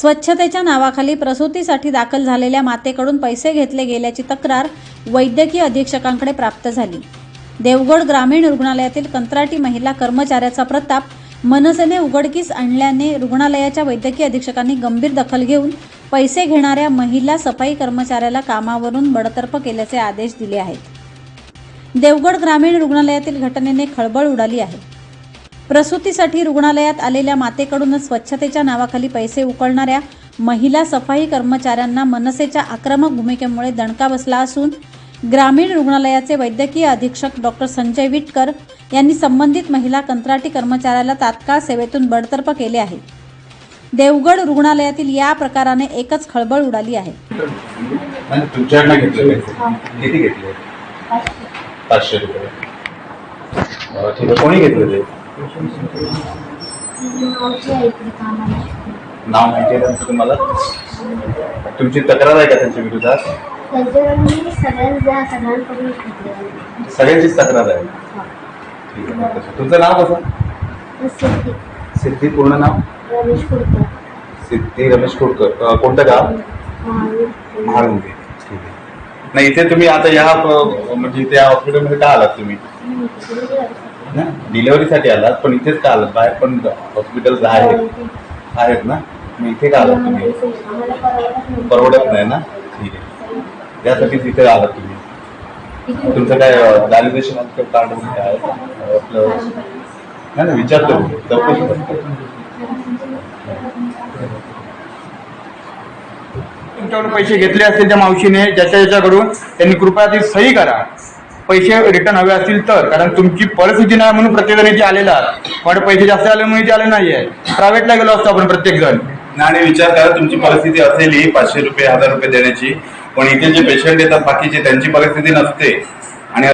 स्वच्छतेच्या नावाखाली प्रसूतीसाठी दाखल झालेल्या मातेकडून पैसे घेतले गेल्याची तक्रार वैद्यकीय अधीक्षकांकडे प्राप्त झाली. देवगड ग्रामीण रुग्णालयातील कंत्राटी महिला कर्मचाऱ्याचा प्रताप मनसेने उघडकीस आणल्याने रुग्णालयाच्या वैद्यकीय अधीक्षकांनी गंभीर दखल घेऊन पैसे घेणाऱ्या महिला सफाई कर्मचाऱ्याला कामावरून बडतर्फ केल्याचे आदेश दिले आहेत. देवगड ग्रामीण रुग्णालयातील घटनेने खळबळ उडाली आहे. प्रसूतीसाठी रुग्णालयात आलेल्या मातेकडूनच स्वच्छतेच्या नावाखाली पैसे उकळणाऱ्या महिला सफाई कर्मचाऱ्यांना मनसेच्या आक्रमक भूमिकेमुळे दणका बसला असून ग्रामीण रुग्णालयाचे वैद्यकीय अधीक्षक डॉक्टर संजय विटकर यांनी संबंधित महिला कंत्राटी कर्मचाऱ्याला तात्काळ सेवेतून बडतर्फ केले आहे. देवगड रुग्णालयातील या प्रकाराने एकच खळबळ उडाली आहे. किती घेतले? पाचशे रुपये. कोणी घेतले नाव माहिती आहे त्यांचं तुम्हाला? तुमची तक्रार आहे का त्यांच्या विरोधात? सगळ्यांचीच तक्रार आहे. ठीक आहे तुमचं नाव कसं? सिद्धी. पूर्ण नाव? रमेश कुडकर सिद्धी रमेश कुडकर कोणतं गाव? महाळुंगे. ठीक आहे. नाही इथे तुम्ही आता या म्हणजे त्या हॉस्पिटलमध्ये का आलात तुम्ही? डिलेव्हरीसाठी आलात पण इथेच का आलात? बाहेर पण हॉस्पिटल आहेत. आहेत ना? मग इथे का आलात तुम्ही? परवडत नाही. परवडत नाही ना? ठीक आहे. त्यासाठीच इथे आलात तुम्ही. तुमचं काय व्हॅलिडेशन कार्ड काय? आहे? आपलं नाही ना विचारतो. मी. चौकशी करतो तुमच्याकडून पैसे घेतले असतील त्या मावशीने ज्याच्या ज्याच्याकडून त्यांनी कृपया ती सही करा. पैसे रिटर्न हवे असतील तर कारण तुमची परिस्थिती नाही म्हणून प्रत्येक जण इथे आलेला पण पैसे जास्त आले म्हणून इथे आले नाहीये. प्रायव्हेटला गेलो असतो आपण प्रत्येक जण. आणि विचार करा तुमची परिस्थिती असेल ही पाचशे रुपये हजार रुपये देण्याची. पण इथे जे पेशंट येतात बाकीचे त्यांची परिस्थिती नसते. आणि